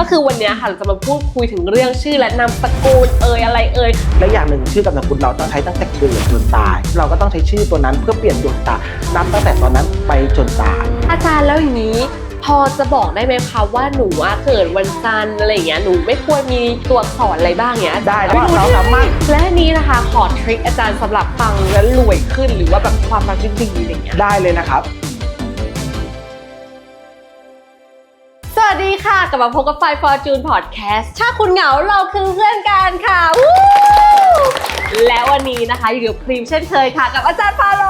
ก็คือวันเนี้ยค่ะเราจะมาพูดคุยถึงเรื่องชื่อและนามสกุลเอ่ยอะไรเอ่ยและอย่างหนึ่งชื่อกับนามสกุลเราต้องใช้ตั้งแต่เกิดจนตาย เราก็ต้องใช้ชื่อตัวนั้นเพื่อเปลี่ยนดวงชะตานับตั้งแต่ตอนนั้นไปจนตายอาจารย์แล้วอย่างนี้ พอจะบอกได้ไหมคะว่าหนูอะเกิดวันจันทร์อะไรอย่างเงี้ยหนูไม่ควรมีตัวอักษรอะไรบ้างเงี้ยได้อาจารย์แล้วเราสามารถและอันนี้นะคะขอทริคอาจารย์สำหรับฟังแล้วรวยขึ้นหรือว่าแบบความรักดีๆอะไรเงี้ยได้เลยนะครับ สวัสดีค่ะ กลับมาพบกับไฟ Fortune Podcast ถ้าคุณเหงาเราคือเพื่อนกันค่ะวู้และวันนี้นะคะอยู่กับพรีมเช่นเคยค่ะ กับอาจารย์ฟาโล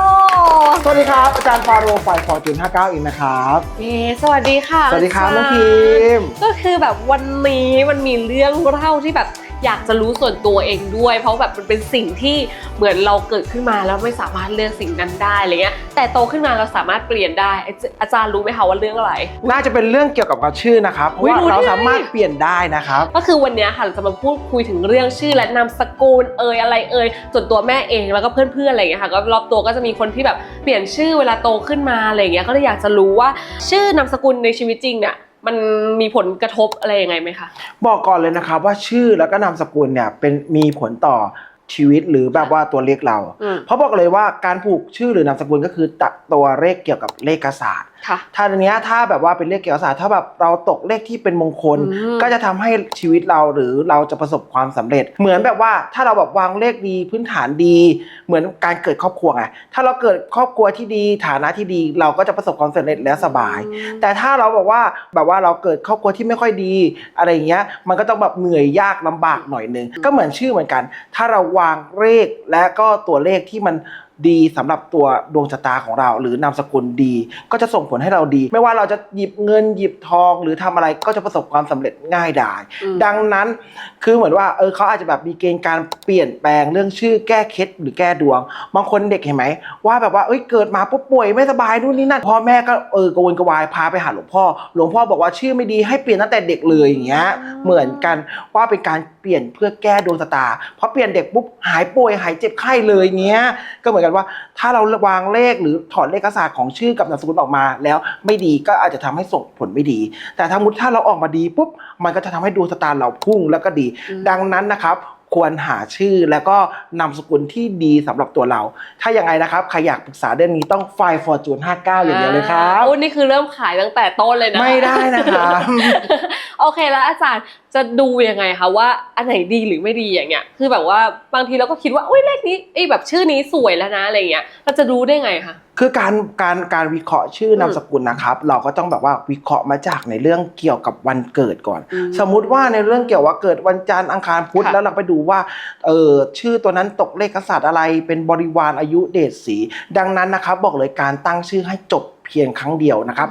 สวัสดีครับ อาจารย์ฟาโรห์ฝ่ายฟอร์จูน59เองนะครับเย้สวัสดีค่ะ สวัสดีครับน้องาจาพิย์มก็คือแบบวันนี้มันมีเรื่องเล่าที่แบบ อยากจะรู้ส่วนตัวเองด้วย เพราะแบบมันเป็นสิ่งที่เหมือนเราเกิดขึ้นมาแล้วไม่สามารถเลือกสิ่งนั้นได้อะไรเงี้ยแต่โตขึ้นมาเราสามารถเปลี่ยนได้อาจอาจารย์รู้ไหมคะว่าเรื่องอะไร น่าจะเป็นเรื่องเกี่ยวกับกับชื่อนะครับเพราะว่าอุ๊ยรู้ได้เราไงสามารถเปลี่ยนได้นะครับ ก็คือวันเนี้ยค่ะเราจะมาพูดคุยถึงเรื่องชื่อและนามสกุลเอ่ยอะไรเอ่ยส่วนตัวแม่เองแล้วก็เพื่อนๆอะไรอย่างเงี้ยค่ะก็รอบตัวก็จะมีคนที่แบบเปลี่ยนชื่อเวลาโตขึ้นมาอะไรอย่างเงี้ยก็เลยอยากจะรู้ว่าชื่อนามสกุลในชีวิตจริงเนี่ย มันมีผลกระทบอะไรยังไงไหมคะ บอกก่อนเลยนะครับว่าชื่อแล้วก็นามสกุลเนี่ยเป็นมีผลต่อชีวิตหรือแบบว่าตัวเลขเรา อืม เพราะบอกเลยว่าการผูกชื่อหรือนามสกุลก็คือตัดตัวเลขเกี่ยวกับเลขศาสตร์ค่ะ ถ้าอันเนี้ยถ้าแบบว่าเป็นเลขเกี่ยวกับศาสตร์ถ้าแบบเราตกเลขที่เป็นมงคลอืมก็จะทำให้ชีวิตเราหรือเราจะประสบความสำเร็จ เหมือนแบบว่าถ้าเราแบบวางเลขดีพื้นฐานดี เหมือนการเกิดครอบครัวไงถ้าเราเกิดครอบครัวที่ดีฐานะที่ดี เราก็จะประสบความสำเร็จและสบาย แต่ถ้าเราบอกว่าแบบว่าเราเกิดครอบครัวที่ไม่ค่อยดี อะไรอย่างเงี้ยมันก็ต้องแบบเหนื่อยยากลำบากหน่อยนึงก็เหมือนชื่อเหมือนกัน ถ้าเราวางเลขและก็ตัวเลขที่มัน ดีสำหรับตัวดวงชะตาของเรา หรือนามสกุลดี ก็จะส่งผลให้เราดี ไม่ว่าเราจะหยิบเงินหยิบทอง หรือทำอะไรก็จะประสบความสำเร็จง่ายดายอืมดังนั้นคือเหมือนว่าเออเขาอาจจะแบบมีเกณฑ์การเปลี่ยนแปลงเรื่องชื่อแก้เคล็ดหรือแก้ดวง บางคนเด็กเห็นไหมว่าแบบว่าเอ้ยเกิดมาปุ๊บป่วยไม่สบายนู่นนี่นั่นพ่อแม่ก็เออกระวนกระวายพาไปหาหลวงพ่อ หลวงพ่อบอกว่าชื่อไม่ดีให้เปลี่ยนตั้งแต่เด็กเลยอย่างเงี้ยเหมือนกันว่าเป็นการเปลี่ยนเพื่อแก้ดวงชะตาเพราะเปลี่ยนเด็กปุ๊บหายป่วยหายเจ็บไข้เลยเงี้ย ก็เหมือนกันว่า ถ้าเราวางเลขหรือถอดเลขศาสตร์ของชื่อกับนามสกุลออกมา แล้วไม่ดีก็อาจจะทำให้ส่งผลไม่ดี แต่ถ้ามุดถ้าเราออกมาดีปุ๊บมันก็จะทำให้ดวงชะตาเราพุ่งแล้วก็ดีอืมดังนั้นนะครับควรหาชื่อแล้วก็นามสกุลที่ดีสำหรับตัวเรา ถ้าอย่างไรนะครับ ใครอยากปรึกษาเรื่องนี้ต้องไฟฟอร์จูน59 อย่างเดียวเลยครับโอ้นี่คือเริ่มขายตั้งแต่ต้นเลยนะ ไม่ได้นะครับโอเคแล้วอาจารย์ จะดูยังไงคะว่าอันไหนดีหรือไม่ดีอย่างเงี้ยคือแบบว่าบางทีเราก็คิดว่าอุ้ยเลขนี้ไอ้ยแบบชื่อนี้สวยแล้วนะอะไรเงี้ยเราจะรู้ได้ไงคะคือการการการวิเคราะห์ชื่อนามสกุลนะครับ เราก็ต้องแบบว่าวิเคราะห์มาจากในเรื่องเกี่ยวกับวันเกิดก่อนอืมสมมุติว่าในเรื่องเกี่ยวว่าเกิดวันจันทร์อังคารพุธค่ะแล้วเราไปดูว่าเออชื่อตัวนั้นตกเลขศาสตร์อะไรเป็นบริวารอายุเดชสี ดังนั้นนะครับบอกเลยการตั้งชื่อให้จบเพียงครั้งเดียวนะครับ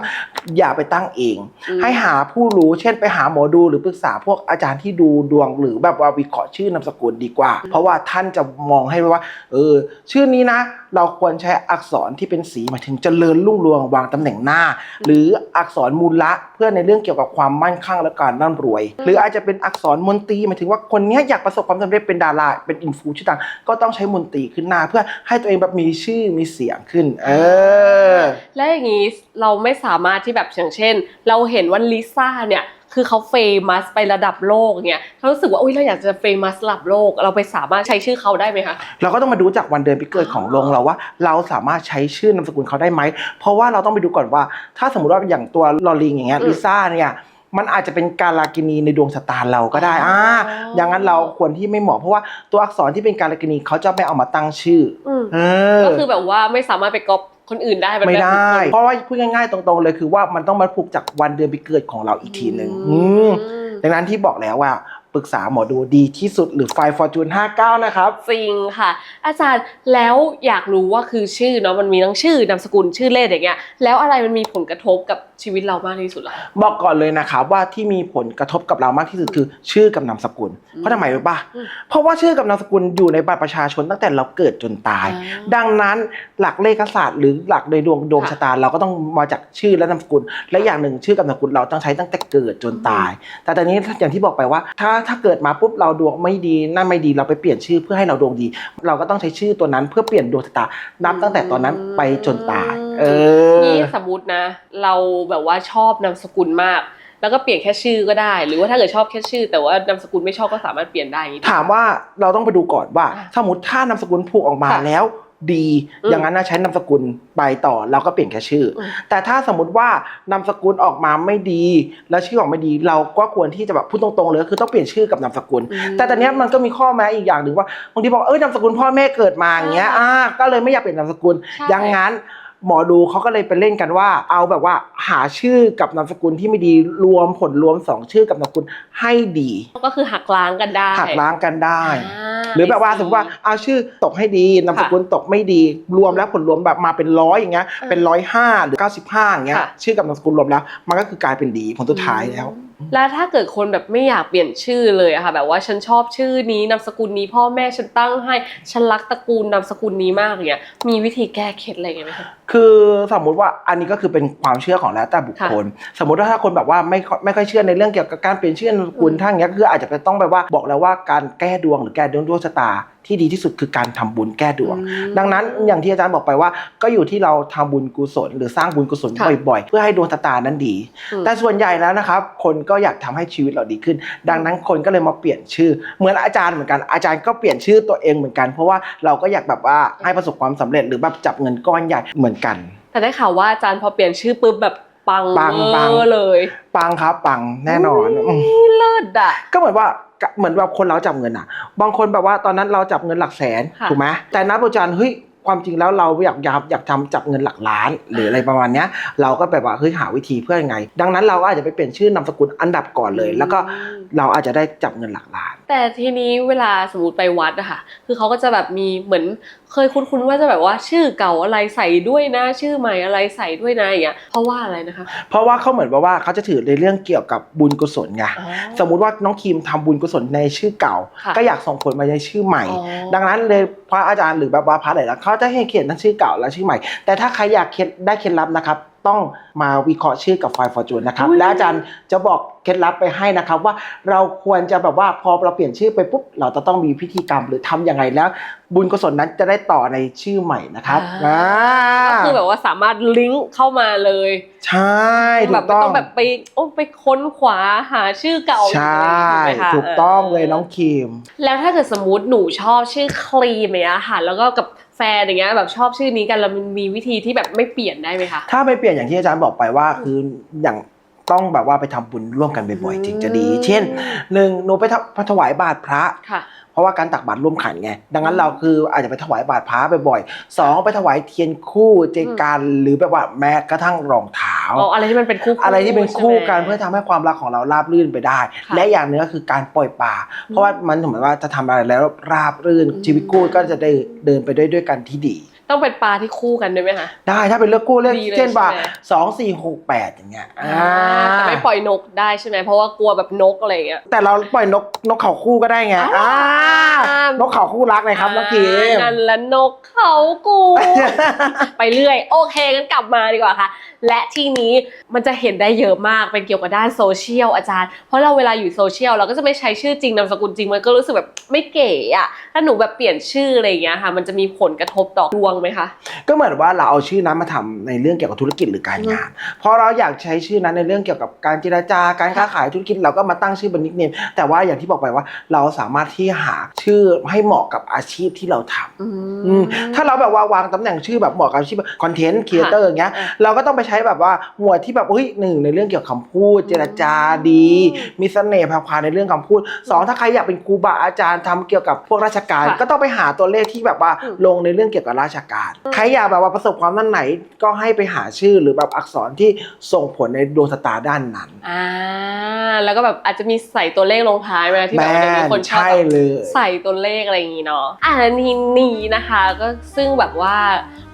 อย่าไปตั้งเองอืมให้หาผู้รู้เช่นไปหาหมอดูหรือปรึกษาพวกอาจารย์ที่ดูดวงหรือแบบว่าวิเคราะห์ชื่อนามสกุลดีกว่า เพราะว่าท่านจะมองให้ว่า เออ ชื่อนี้นะ เราควรใช้อักษรที่เป็นสีหมายถึงเจริญรุ่งเรืองวางตำแหน่งหน้า หรืออักษรมูลละเพื่อในเรื่องเกี่ยวกับความมั่นคงและการร่ำรวย หรืออาจจะเป็นอักษรมนตรีหมายถึงว่าคนเนี้ยอยากประสบความสำเร็จเป็นดาราเป็นอินฟูชื่อดังก็ต้องใช้มนตรีขึ้นหน้า เพื่อให้ตัวเองแบบมีชื่อมีเสียงขึ้น เออ และอย่างนี้เราไม่สามารถที่แบบอย่างเช่น เราเห็นว่าลิซ่าเนี่ย คือเขาเฟมัสไประดับโลกเงี้ยเรารู้สึกว่าอุ้ยเราอยากจะเฟมัสระดับโลก เราไปสามารถใช้ชื่อเขาได้ไหมคะเราก็ต้องมาดูจากวันเดือนปีเกิดของลงเราว่า เราสามารถใช้ชื่อนามสกุลเขาได้ไหมเพราะว่าเราต้องไปดูก่อนว่า ถ้าสมมติว่าอย่างตัวลอลิงอย่างเงี้ยอืมลิซ่าเนี่ยมันอาจจะเป็นการลากินีในดวงชะตาเราก็ได้อ่าอ๋ออย่างนั้นเราควรที่ไม่เหมาะเพราะว่าตัวอักษรที่เป็นการลากินีเขาจะไม่เอามาตั้งชื่ออืมเออ ก็คือแบบว่าไม่สามารถไปก๊อป คนอื่นได้นไม่แบบได้บุคคลเพราะว่าพูดง่ายๆตรงๆเลยคือว่ามันต้องมาผูกจากวันเดือนปีเกิดของเราอีกทีหนึ่งอืมอืมดังนั้นที่บอกแล้วว่า ปรึกษาหมอดูดีที่สุดหรือไฟฟอร์จูน59 นะครับ จริงค่ะ อาจารย์แล้วอยากรู้ว่าคือชื่อเนาะมันมีทั้งชื่อนามสกุลชื่อเลขอย่างเงี้ยแล้วอะไรมันมีผลกระทบกับชีวิตเรามากที่สุดล่ะ บอกก่อนเลยนะครับว่าที่มีผลกระทบกับเรามากที่สุดคือ ชื่อกับนามสกุล เพราะทำไมรู้ป่ะอืมเพราะว่าชื่อกับนามสกุลอยู่ในบัตรประชาชนตั้งแต่เราเกิดจนตาย อ่าดังนั้นหลักเลขศาสตร์หรือหลักในดวงดวงค่ะ ชะตาเราก็ต้องมาจากชื่อและนามสกุล และอย่างหนึ่งชื่อกับนามสกุลเราต้องใช้ตั้งแต่เกิดจนตาย แต่ตอนนี้อย่างที่บอกไปว่าถ้าถ้าเกิดมาปุ๊บเราดวงไม่ดีนั่นไม่ดีเราไปเปลี่ยนชื่อเพื่อให้เราดวงดี เราก็ต้องใช้ชื่อตัวนั้นเพื่อเปลี่ยนดวงชะตานับตั้งแต่ตอนนั้นไปจนตาย เออนี่สมมตินะ เราแบบว่าชอบนามสกุลมากแล้วก็เปลี่ยนแค่ชื่อก็ได้ หรือว่าถ้าเกิดชอบแค่ชื่อ แต่ว่านามสกุลไม่ชอบก็สามารถเปลี่ยนได้อย่างนี้ถามว่าเราต้องไปดูก่อนว่าอะสมมติถ้านามสกุลผูกออกมาค่ะแล้ว ดีอืมอย่างนั้นนะใช้นามสกุลไปต่อเราก็เปลี่ยนแค่ชื่ออมแต่ถ้าสมมติว่านามสกุลออกมาไม่ดี แล้วชื่อออกไม่ดี เราก็ควรที่จะแบบพูดตรงๆเลยก็คือต้องเปลี่ยนชื่อกับนามสกุลอืมแต่ตอนเนี้ยมันก็มีข้อแม้อีกอย่างหนึ่งว่าบางทีบอกเอ้ยนามสกุลพ่อแม่เกิดมาอย่างเงี้ยใช่อ่าก็เลยไม่อยากเปลี่ยนนามสกุลใช่อย่างนั้น หมอดูเขาก็เลยไปเล่นกันว่า เอาแบบว่าหาชื่อกับนามสกุลที่ไม่ดีรวมผลรวมสองชื่อกับนามสกุลให้ดีก็คือหักล้างกันได้หักล้างกันได้อ่าหรือแบบว่าสมมติว่าเอาชื่อตกให้ดีนามสกุลตกไม่ดี รวมแล้วผลรวมแบบมาเป็นร้อยอย่างเงี้ยอ่าเป็นร้อยห้าหรือเก้าสิบห้าอย่างเงี้ยค่ะชื่อกับนามสกุลรวมแล้ว มันก็คือกลายเป็นดีผลสุดท้ายแล้ว แล้วถ้าเกิดคนแบบไม่อยากเปลี่ยนชื่อเลยอะค่ะ แบบว่าฉันชอบชื่อนี้นามสกุลนี้พ่อแม่ฉันตั้งให้ฉันรักตระกูลนามสกุลนี้มากอย่างเงี้ยมีวิธีแก้เคล็ดอะไรอย่างเงี้ยไหมคะคือสมมุติว่าอันนี้ก็คือเป็นความเชื่อของแล้วแต่บุคคล สมมติว่าถ้าคนแบบว่าไม่ค่อยไม่ค่อยเชื่อในเรื่องเกี่ยวกับการเปลี่ยนชื่อนามสกุลอืมทั้งเงี้ยก็คืออาจจะไปต้องแบบว่าบอกแล้วว่าการแก้ดวงหรือแก้ดวงดวงชะตาที่ดีที่สุดคือการทำบุญแก้ดวงอืมดังนั้นอย่างที่อาจารย์บอกไปว่า ก็อยู่ที่เราทำบุญกุศล หรือสร้างบุญกุศลค่ะบ่อยๆ เพื่อให้ดวงชะตานั้นดีอืมแต่ส่วนใหญ่แล้วนะครับ คนก็อยากทำให้ชีวิตเราดีขึ้น ดังนั้นคนก็เลยมาเปลี่ยนชื่อ เหมือนอาจารย์เหมือนกันอาจารย์ก็เปลี่ยนชื่อตัวเองเหมือนกัน เพราะว่าเราก็อยากแบบว่าให้ประสบความสำเร็จหรือแบบจับเงินก้อนใหญ่เหมือนกัน แต่ได้ข่าวว่าอาจารย์พอเปลี่ยนชื่อปุ๊บแบบปังปังปังเวอร์เลย ปังครับปังแน่นอนอืมเลิศอะก็เหมือนว่า เหมือนแบบคนเราจับเงินอะ บางคนแบบว่าตอนนั้นเราจับเงินหลักแสนค่ะถูกไหมแต่นับอาจารย์เฮ้ยความจริงแล้วเราอยากอยากอยากทำจับเงินหลักล้าน หรืออะไรประมาณเนี้ยเราก็แบบว่าเฮ้ยหาวิธีเพื่อยังไง ดังนั้นเราก็อาจจะไปเปลี่ยนชื่อนามสกุลอันดับก่อนเลย แล้วก็เราอาจจะได้จับเงินหลักล้าน แต่ทีนี้เวลาสมมติไปวัดอะค่ะ คือเขาก็จะแบบมีเหมือนเคยคุ้นๆว่าจะแบบว่าชื่อเก่าอะไรใส่ด้วยนะ ชื่อใหม่อะไรใส่ด้วยนะอย่างเงี้ยเพราะว่าอะไรนะคะ เพราะว่าเขาเหมือนแบบว่าเขาจะถือในเรื่องเกี่ยวกับบุญกุศลไงอ๋อสมมุติว่าน้องคิมทำบุญกุศลในชื่อเก่าค่ะก็อยากส่งผลมาในชื่อใหม่อ๋อดังนั้นเลยพระอาจารย์หรือแบบว่าพระไหนละเขาจะให้เขียนทั้งชื่อเก่าและชื่อใหม่ แต่ถ้าใครอยากเคล็ดได้เคล็ดลับนะครับ ต้องมาวิเคราะห์ชื่อกับไฟฟอร์จูนนะครับอุ๊ยและอาจารย์จะบอกเคล็ดลับไปให้นะครับ ว่าเราควรจะแบบว่าพอเราเปลี่ยนชื่อไปปุ๊บเราจะต้องมีพิธีกรรมหรือทำยังไงแล้ว บุญกุศลนั้นจะได้ต่อในชื่อใหม่นะครับอ่าก็คือแบบว่าสามารถลิงก์เข้ามาเลย ใช่ถูแบบกไม่ต้องต้องแบบไปโอ้ไปค้นขวาหาชื่อเก่าใช่ถูกไหมคะถูกต้องเลยน้องคิม แล้วถ้าเกิดสมมติหนูชอบชื่อครีมอย่างเงี้ยค่ะ แล้วก็กับแฟนอย่างเงี้ยแบบชอบชื่อนี้กันแล้วมันมีวิธีที่แบบไม่เปลี่ยนได้ไหมคะ ถ้าไม่เปลี่ยนอย่างที่อาจารย์บอกไปว่าคืออย่างต้องแบบว่าไปทำบุญร่วมกันบ่อยอืมๆถึงจะดี เช่นหนึ่งหนูไปทำไปถวายบาตรพระค่ะเพราะว่าการตักบาตรร่วมขันไงดังนั้นเราคืออาจจะไปถวายบาตรพระบ่อยๆสองไปถวายเทียนคู่เจกันหรือแบบว่าแม้กระทั่งรองเท้าอ๋ออะไรที่มันเป็นคู่ๆอะไรที่เป็นคู่กันใช่ไหมเพื่อทำให้ความรักของเราราบรื่นไปได้ค่ะและอย่างหนึงก็คือการปล่อยปลาเพราะว่ามันเหมือนว่าจะทำอะไรแล้วราบรื่นอืมชีวิตคู่ก็จะได้เดินไปด้วยด้วยกันที่ดี ต้องเป็นปลาที่คู่กันด้วยไหมคะ ได้ถ้าเป็นเลือกคู่เลือกดีเลยเช่นว่าใช่ไหม สองสี่หกแปดอย่างเงี้ยอ่าแต่ไม่ปล่อยนกได้ใช่ไหมเพราะว่ากลัวแบบนกอะไรอย่างเงี้ย แต่เราปล่อยนกนกเขาคู่ก็ได้ไงอ้าวอ่านกเขาคู่รักเลยครับน้องกีมนั่นละนกเขากู ไปเรื่อย โอเคงั้นกลับมาดีกว่าค่ะ และที่นี้มันจะเห็นได้เยอะมากเป็นเกี่ยวกับด้านโซเชียลอาจารย์ เพราะเราเวลาอยู่โซเชียลเราก็จะไม่ใช้ชื่อจริงนามสกุลจริงมันก็รู้สึกแบบไม่เก๋อะถ้าหนูแบบเปลี่ยนชื่ออะไรอย่างเงี้ยค่ะ มันจะมีผลกระทบต่อดวงไหมคะ ก็เหมือนว่าเราเอาชื่อนั้นมาทำในเรื่องเกี่ยวกับธุรกิจหรือการงานเพราะเราอยากใช้ชื่อนั้นในเรื่องเกี่ยวกับการเจรจาการค้าขายธุรกิจเราก็มาตั้งชื่อบนนิกเนมแต่ว่าอย่างที่บอกไปว่าเราสามารถที่หาชื่อให้เหมาะกับอาชีพที่เราทำอือืมถ้าเราแบบว่าวางตำแหน่งชื่อแบบเหมาะกับอาชีพคอนเทนต์ครีเอเตอร์อย่างเงี้ยอะเราก็ต้องไปใช้แบบว่าหมวดที่แบบเฮ้ยหนึ่งในเรื่องเกี่ยวกับคำพูด เจรจาดี มีเสน่ห์แผ่วๆในเรื่องคำพูดสองถ้าใครอยากเป็นครูบาอาจารย์ทำเกี่ยวกับพวกราชการค่ะก็ต้องไปหาตัวเลขที่แบบว่าอืมลงในเรื่องเกี่ยวกับราชการ ใครอยากแบบว่าประสบความนั้นไหนก็ให้ไปหาชื่อหรือแบบอักษรที่ส่งผลในดวงชะตาด้านนั้นอ่าแล้วก็แบบอาจจะมีใส่ตัวเลขลงท้ายเวลาที่แบบแม่ว่าเดี๋ยวมีคนชอบใช่แบบเลยใส่ตัวเลขอะไรอย่างงี้เนาะอ่าทีนี้นะคะก็ซึ่งแบบว่า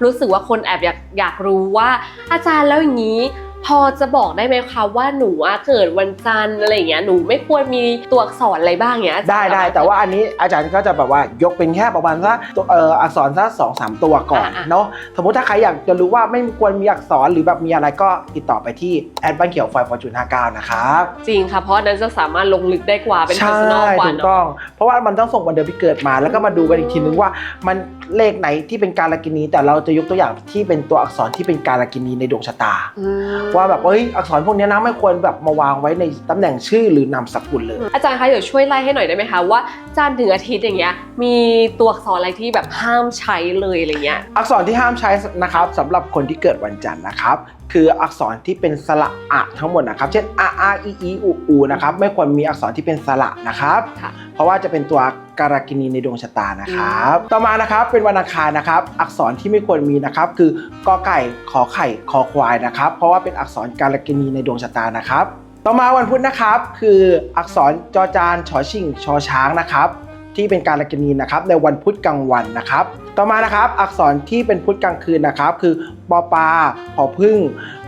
รู้สึกว่าคนแอบอยากอยากรู้ว่าอาจารย์แล้วอย่างนี้พอจะบอกได้ไหมคะว่าหนูอะเกิดวันจันทร์อะไรอย่างเงี้ยหนูไม่ควรมีตัวอักษรอะไรบ้างเงี้ยอาจารย์ได้ได้แต่ว่าอันนี้อาจารย์ก็จะแบบว่ายกเป็นแค่ประมาณสักตัวเอ่ออักษรสักสองสามตัวก่อนอะๆเนาะสมมุติถ้าใครอยากจะรู้ว่าไม่ควรมีอักษรหรือแบบมีอะไรก็ติดต่อไปที่แอดบ้านเขียวไฟฟอร์จูนห้าเก้านะครับจริงค่ะเพราะอันนั้นจะสามารถลงลึกได้กว่าเป็นใช่ personal กว่าถูกเนาะต้อง เพราะว่ามันต้องส่งวันเดือนปีเกิดมา แล้วก็มาดูกันอีกทีนึงว่ามันเลขไหนที่เป็นการละกินีแต่เราจะยกตัวอย่างที่เป็นตัวอักษรที่เป็นการละกินีในดวงชะตาอืมว่าแบบเฮ้ยอักษรพวกเนี้ยนะไม่ควรแบบมาวางไว้ในตำแหน่งชื่อหรือนามสกุลเลย อาจารย์คะเดี๋ยวช่วยไล่ให้หน่อยได้ไหมคะว่าจันทร์ถึงอาทิตย์อย่างเงี้ยมีตัวอักษรอะไรที่แบบห้ามใช้เลยอะไรเงี้ยอักษรที่ห้ามใช้นะครับสำหรับคนที่เกิดวันจันทร์นะครับ คืออักษรที่เป็นสระอะทั้งหมดนะครับ เช่นอะอาอีอีอูอูนะครับไม่ควรมีอักษรที่เป็นสระนะครับค่ะเพราะว่าจะเป็นตัวการากินีในดวงชะตานะครับ ต่อมานะครับเป็นวันอังคารนะครับ อักษรที่ไม่ควรมีนะครับ คือกอไก่ขอไข่คอควายนะครับ เพราะว่าเป็นอักษรการากินีในดวงชะตานะครับ ต่อมาวันพุธนะครับ คืออักษรจอจานชอชิงชอช้างนะครับ ที่เป็นการละกินีนะครับในวันพุธกลางวันนะครับ ต่อมานะครับอักษรที่เป็นพุธกลางคืนนะครับ คือปอปาผอพึ่ง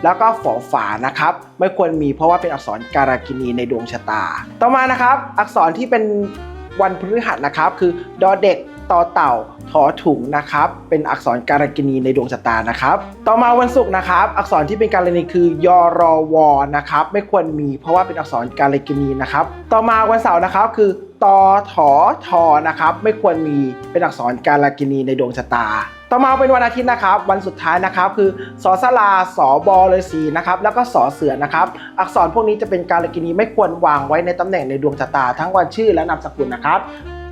แล้วก็ฝอฝานะครับ ไม่ควรมีเพราะว่าเป็นอักษรการากินีในดวงชะตา ต่อมานะครับ อักษรที่เป็นวันพฤหัสนะครับ คือดอเด็กต่อเต่าถอถุงนะครับ เป็นอักษรการากินีในดวงชะตานะครับ ต่อมาวันศุกร์นะครับ อักษรที่เป็นการากินีคือยอรอวอนะครับ ไม่ควรมีเพราะว่าเป็นอักษรการากินีนะครับ ต่อมาวันเสาร์นะครับคือ ตอถอทอนะครับ ไม่ควรมีเป็นอักษรการากินีในดวงชะตา ต่อมาเป็นวันอาทิตย์นะครับ วันสุดท้ายนะครับ คือสอสลาสอบอเลยสีนะครับ แล้วก็สอเสือนะครับ อักษรพวกนี้จะเป็นการากินีไม่ควรวางไว้ในตำแหน่งในดวงชะตา ทั้งวันชื่อและนามสกุลนะครับ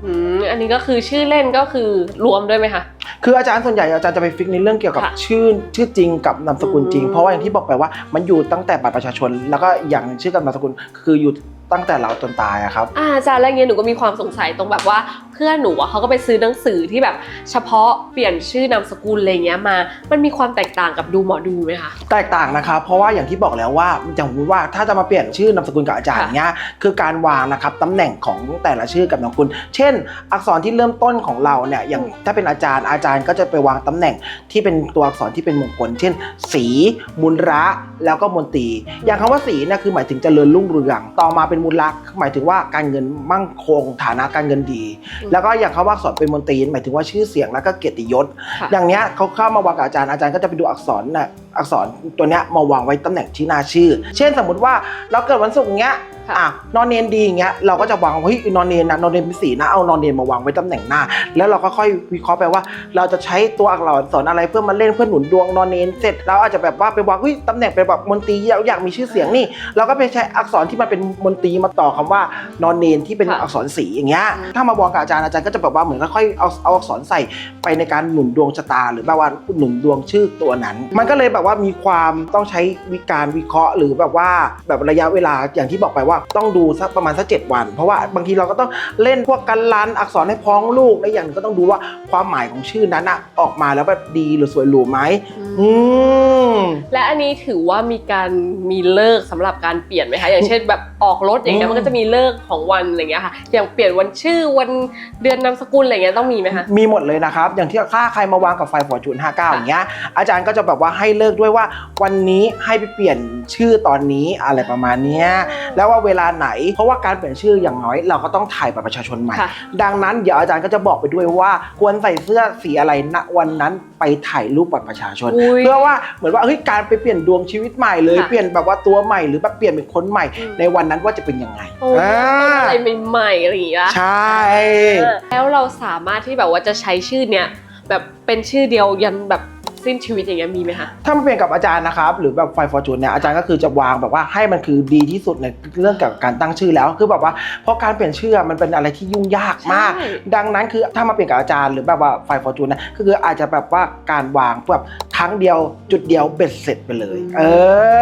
อืมอันนี้ก็คือชื่อเล่นก็คือรวมด้วยไหมคะ คืออาจารย์ส่วนใหญ่อาจารย์จะไปฟิกในเรื่องเกี่ยวกับค่ะชื่อชื่อจริงกับนามสกุลจริง อืม เพราะว่าอย่างที่บอกไปว่ามันอยู่ตั้งแต่บัตรประชาชน แล้วก็อีกอย่างหนึ่งชื่อกับนามสกุลคืออยู่ ตั้งแต่เราจนตายอะครับ อ่าอาจารย์แล้วเงี้ยหนูก็มีความสงสัยตรงแบบว่า พื่อนหนูอะเขาก็ไปซื้อหนังสือที่แบบเฉพาะเปลี่ยนชื่อนามสกุลอะไรเงี้ยมา มันมีความแตกต่างกับดูหมอดูไหมคะ แตกต่างนะครับเพราะว่าอย่างที่บอกแล้วว่าอย่างสมมติว่าถ้าจะมาเปลี่ยนชื่อนามสกุลกับอาจารย์ค่ะเนี้ยคือการวางนะครับตำแหน่งของแต่ละชื่อกับนามสกุล เช่น อักษรที่เริ่มต้นของเราเนี่ยอย่างถ้าเป็นอาจารย์อาจารย์ก็จะไปวางตำแหน่งที่เป็นตัวอักษรที่เป็นมงคล เช่น สีมุนระแล้วก็มนตรีอย่างคำว่าสีเนี่ยคือหมายถึงเจริญรุ่งเรือง ต่อมาเป็นมุนระหมายถึงว่าการเงินมั่งคงฐานะการเงินดีแล้วก็อย่างคำว่าอักษรเป็นมนตรีหมายถึงว่าชื่อเสียงแล้วก็เกียรติยศค่ะอย่างเนี้ยเขาเข้ามาวางกับอาจารย์อาจารย์ก็จะไปดูอักษรน่ะอักษรตัวเนี้ยมาวางไว้ตำแหน่งที่หน้าชื่อ เช่นสมมติว่าเราเกิดวันศุกร์เงี้ยค่ะ อะนอนเนนดีอย่างเงี้ยเราก็จะวางเฮ้ยนอนเนนนะนอนเนนเป็นสีนะเอานอนเนนมาวางไว้ตำแหน่งหน้า แล้วเราก็ค่อยวิเคราะห์ไปว่า เราจะใช้ตัวอักษรอะไรเพื่อมาเล่นเพื่อหนุนดวงนอนเนนเสร็จเราอาจจะแบบว่าไปวางเฮ้ยตำแหน่งเป็นแบบมนตรีเราอยากมีชื่อเสียงนี่เราก็ไปใช้อักษรที่มันเป็นมนตรีมาต่อคำว่านอนเนนที่เป็นค่ะอักษรสีอย่างเงี้ยอืมถ้ามาวางกับอาจารย์อาจารย์ก็จะแบบว่าเหมือนค่อยๆเอาเอาอักษรใส่ไปในการหนุนดวงชะตา หรือแบบว่าหนุนดวงชื่อตัวนั้น มันก็เลยแบบว่ามีความต้องใช้วิการวิเคราะห์ หรือแบบว่าแบบระยะเวลาอย่างที่บอกไปว่าต้องดูสักประมาณสักเจ็ดวัน เพราะว่าบางทีเราก็ต้องเล่นพวกกันลันอักษรให้พ้องลูกและอย่างหนึ่งก็ต้องดูว่าความหมายของชื่อนั้นอะออกมาแล้วแบบดีหรือสวยหรูไหม อืมและอันนี้ถือว่ามีการมีเลิกษ์สำหรับการเปลี่ยนไหมคะอย่างเช่นแบบออกรถอย่างเงี้ยอืมมันก็จะมีเลิกษ์ของวันอะไรเงี้ยค่ะ อย่างเปลี่ยนวันชื่อวันเดือนนามสกุลอะไรเงี้ยต้องมีไหมคะมีหมดเลยนะครับ อย่างที่ถ้าใครมาวางกับไฟฟอร์จูน59อย่างเงี้ยอาจารย์ก็จะแบบว่าให้เลิกด้วยว่า วันนี้ให้ไปเปลี่ยนชื่อตอนนี้อะไรประมาณเนี้ยแล้วว่าเวลาไหน เพราะว่าการเปลี่ยนชื่ออย่างน้อย เราก็ต้องถ่ายบัตรประชาชนใหม่ค่ะดังนั้นเดี๋ยวอาจารย์ก็จะบอกไปด้วยว่า ควรใส่เสื้อสีอะไรณวันนั้นไปถ่ายรูปบัตรประชาชนอุ๊ยเพื่อว่าเหมือนว่าเฮ้ยการไปเปลี่ยนดวงชีวิตใหม่เลยค่ะเปลี่ยนแบบว่าตัวใหม่หรือแบบเปลี่ยนเป็นคนใหม่อืมในวันนั้นว่าจะเป็นยังไงโอ้อ่าอะไรใหม่ๆอะไรอย่างเงี้ยใช่ แล้วเราสามารถที่แบบว่าจะใช้ชื่อเนี้ยแบบเป็นชื่อเดียวยันแบบสิ้นชีวิตอย่างเงี้ยมีไหมคะ ถ้ามาเปลี่ยนกับอาจารย์นะครับ หรือแบบไฟฟอร์จูนเนี่ยอาจารย์ก็คือจะวางแบบว่าให้มันคือดีที่สุดในเรื่องเกี่ยวกับการตั้งชื่อแล้วคือแบบว่าเพราะการเปลี่ยนชื่อมันเป็นอะไรที่ยุ่งยากมากใช่ดังนั้นคือถ้ามาเปลี่ยนกับอาจารย์หรือแบบว่าไฟฟอร์จูนนะก็คืออาจจะแบบว่าการวางแบบ ครั้งเดียวจุดเดียวเบ็ดเสร็จไปเลย เอ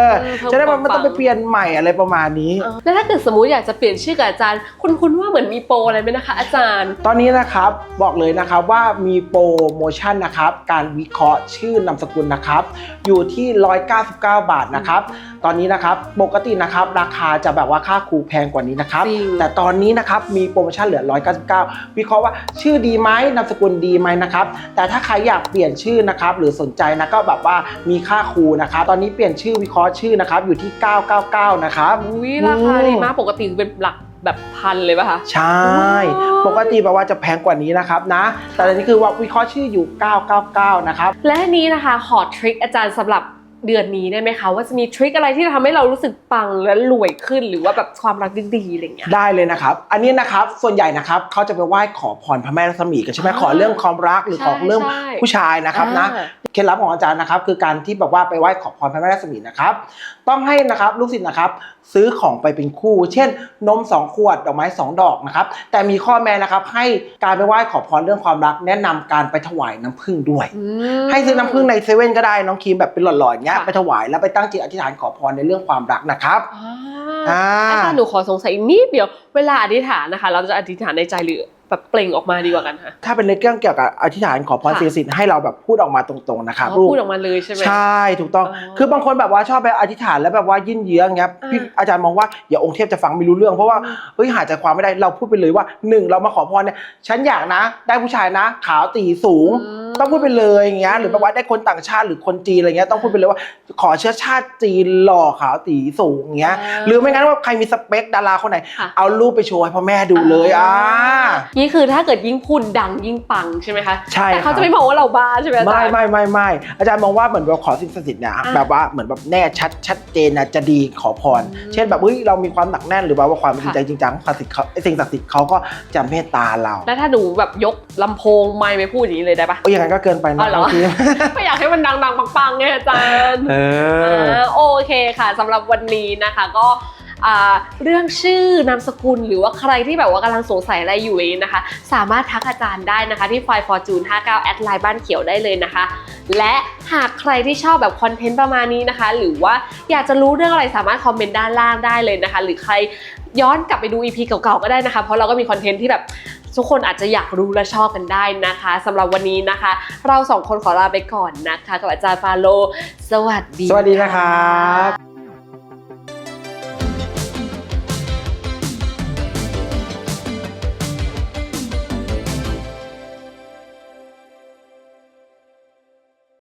อเออเพิ่มจะได้มันไม่ต้องไปความปังเปลี่ยนใหม่อะไรประมาณนี้เออแล้วถ้าเกิดสมมติอยากจะเปลี่ยนชื่อกับอาจารย์ คุณคุณว่าเหมือนมีโปรอะไรไหมนะคะ อาจารย์ ตอนนี้นะครับบอกเลยนะครับว่ามีโปรโมชั่นนะครับ การวิเคราะห์ชื่อนามสกุลนะครับ อยู่ที่ 199 บาทนะครับ ตอนนี้นะครับปกตินะครับราคาจะแบบว่าค่าครูแพงกว่านี้นะครับจริงแต่ตอนนี้นะครับมีโปรโมชั่นเหลือ 199 วิเคราะห์ว่าชื่อดีไหมนามสกุลดีไหมนะครับ แต่ถ้าใครอยากเปลี่ยนชื่อนะครับหรือสนใจนะก็แบบว่ามีค่าครูนะครับตอนนี้เปลี่ยนชื่อวิเคราะห์ชื่อนะครับอยู่ที่ 999 นะครับอุ้ยราคาดีมากปกติคือเป็นหลักแบบพันเลยป่ะคะใช่อ๋อปกติแบบว่าจะแพงกว่านี้นะครับนะ แต่อันนี้คือว่าวิเคราะห์ชื่ออยู่ 999 นะครับ และอันนี้นะคะขอทริคอาจารย์สำหรับ เดือนนี้ได้ไหมคะ ว่าจะมีทริคอะไรที่จะทำให้เรารู้สึกปังและรวยขึ้นหรือว่าแบบความรักดีๆอะไรอย่างเงี้ยได้เลยนะครับ อันนี้นะครับส่วนใหญ่นะครับเขาจะไปไหว้ขอพรพระแม่รัศมีกันใช่ไหมอ่าขอเรื่องความรักหรือใช่ขอเรื่องใช่ผู้ชายนะครับนะอ่าเคล็ดลับของอาจารย์นะครับ คือการที่แบบว่าไปไหว้ขอพรพระแม่รัศมีนะครับ ต้องให้นะครับลูกศิษย์นะครับ ซื้อของไปเป็นคู่ เช่น นม 2 ขวดดอกไม้ 2 ดอกนะครับแต่มีข้อแม้นะครับ ให้การไปไหว้ขอพรเรื่องความรัก แนะนำการไปถวายน้ำผึ้งด้วยอืมให้ซื้อน้ำผึ้งในเซเว่นก็ได้น้องครีมแบบเป็นหลอดๆอย่างเงี้ยค่ะไปถวายแล้วไปตั้งจิตอธิษฐานขอพรในเรื่องความรักนะครับอ่าอ่าอาจารย์หนูขอสงสัยอีกนิดเดียว เวลาอธิษฐานนะคะ เราจะอธิษฐานในใจหรือ แบบเปล่งออกมาดีกว่ากันคะถ้าเป็นในเรื่องเกี่ยวกับอธิษฐานขอพรค่ะ สิ่งศักดิ์สิทธิ์ให้เราแบบพูดออกมาตรงๆนะครับอ๋อลูกพูดออกมาเลยใช่ไหม ใช่ถูกต้อง อ๋อคือบางคนแบบว่าชอบไปอธิษฐานแล้วแบบว่ายื่นเยื้องเงี้ยพี่อ่าอาจารย์มองว่าอย่าองค์เทพจะฟังไม่รู้เรื่องเพราะว่าอืม เฮ้ยหาใจความไม่ได้เราพูดไปเลยว่าหนึ่งเรามาขอพรเนี่ยฉันอยากนะ ได้ผู้ชายนะ ขาวตีสูงอืมต้องพูดไปเลยอย่างเงี้ยอืมหรือแบบว่าได้คนต่างชาติหรือคนจีนอะไรเงี้ยต้องพูดไปเลยว่าขอเชื้อชาติจีนหล่อขาวตีสูงอย่างเงี้ยหรือไม่งั้นว่าใครมีสเปคดาราคนไหน ค่ะเอารูปไปโชว์ให้พ่อแม่ดูเลยอ่านี่คือถ้าเกิดยิ่งพูดดังยิ่งปังใช่ไหมคะใช่แต่เขาครับจะไม่มองว่าเราบ้าใช่ไหมอาจาไม่รย์ ไม่ไม่ไม่อาจารย์มองว่าเหมือนแบบขอสิ่งศักดิ์สิทธิ์เนี่ยอ่าแบบว่าเหมือนแบบแน่ชัดชัดเจนนะจะดีขอพร อืมเช่นแบบเฮ้ยเรามีความหนักแน่นหรือว่าความจริงค่ะ ใจจริงจังศักดิ์สิทธิ์เขาไอ้สิ่งศักดิ์สิทธิ์เขาก็จะเมตตาเราแล้วถ้าหนูแบบยกลำโพงไมค์ไปพูดอย่างนี้เลยได้ปะ โอ้ยอย่างนั้นก็เกินไปอ๋นะอเหรอ บางทีไม่อยากให้มันดังๆปังๆไงอาจารย์ เออ อ่าโอเคค่ะสำหรับวันนี้นะคะ ก็อ่า เรื่องชื่อนามสกุล หรือว่าใครที่แบบว่ากำลังสงสัยอะไรอยู่เองนะคะ สามารถทักอาจารย์ได้นะคะที่ไฟ fortune 59แอดไลน์บ้านเขียวได้เลยนะคะ และหากใครที่ชอบแบบคอนเทนต์ประมาณนี้นะคะ หรือว่าอยากจะรู้เรื่องอะไรสามารถคอมเมนต์ด้านล่างได้เลยนะคะ หรือใครย้อนกลับไปดู EP เก่าๆก็ได้นะคะ เพราะเราก็มีคอนเทนต์ที่แบบทุกคนอาจจะอยากรู้และชอบกันได้นะคะสำหรับวันนี้นะคะ เราสองคนขอลาไปก่อนนะคะ กับอาจารย์ฟาโล สวัสดี สวัสดีนะครับ